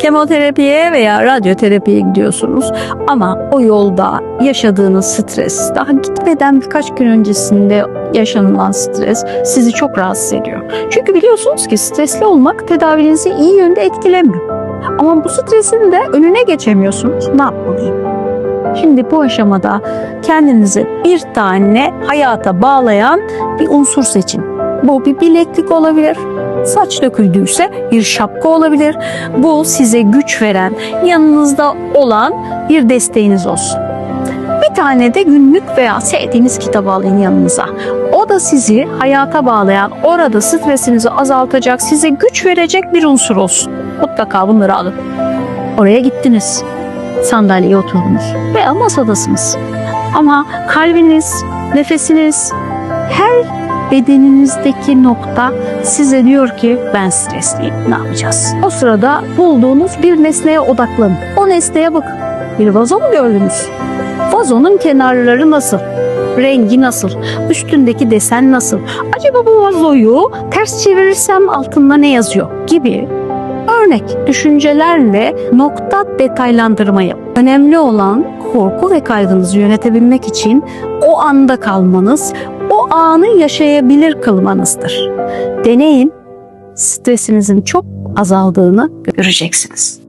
Kemoterapiye veya radyoterapiye gidiyorsunuz ama o yolda yaşadığınız stres, daha gitmeden birkaç gün öncesinde yaşanılan stres sizi çok rahatsız ediyor. Çünkü biliyorsunuz ki stresli olmak tedavinizi iyi yönde etkilemiyor. Ama bu stresin de önüne geçemiyorsunuz. Ne yapmalıyım? Şimdi bu aşamada kendinize bir tane hayata bağlayan bir unsur seçin. Bu bir bileklik olabilir, saç döküldüyse bir şapka olabilir. Bu size güç veren, yanınızda olan bir desteğiniz olsun. Bir tane de günlük veya sevdiğiniz kitabı alın yanınıza. O da sizi hayata bağlayan, orada stresinizi azaltacak, size güç verecek bir unsur olsun. Mutlaka bunları alın. Oraya gittiniz. Sandalyeye oturdunuz veya masadasınız. Ama kalbiniz, nefesiniz, her bedeninizdeki nokta size diyor ki ben stresliyim. Ne yapacağız? O sırada bulduğunuz bir nesneye odaklanın. O nesneye bakın. Bir vazo mu gördünüz? Vazonun kenarları nasıl? Rengi nasıl? Üstündeki desen nasıl? Acaba bu vazoyu ters çevirirsem altında ne yazıyor? Gibi örnek düşüncelerle nokta detaylandırma yap. Önemli olan korku ve kaygınızı yönetebilmek için o anda kalmanız, o anı yaşayabilir kılmanızdır. Deneyin, stresinizin çok azaldığını göreceksiniz.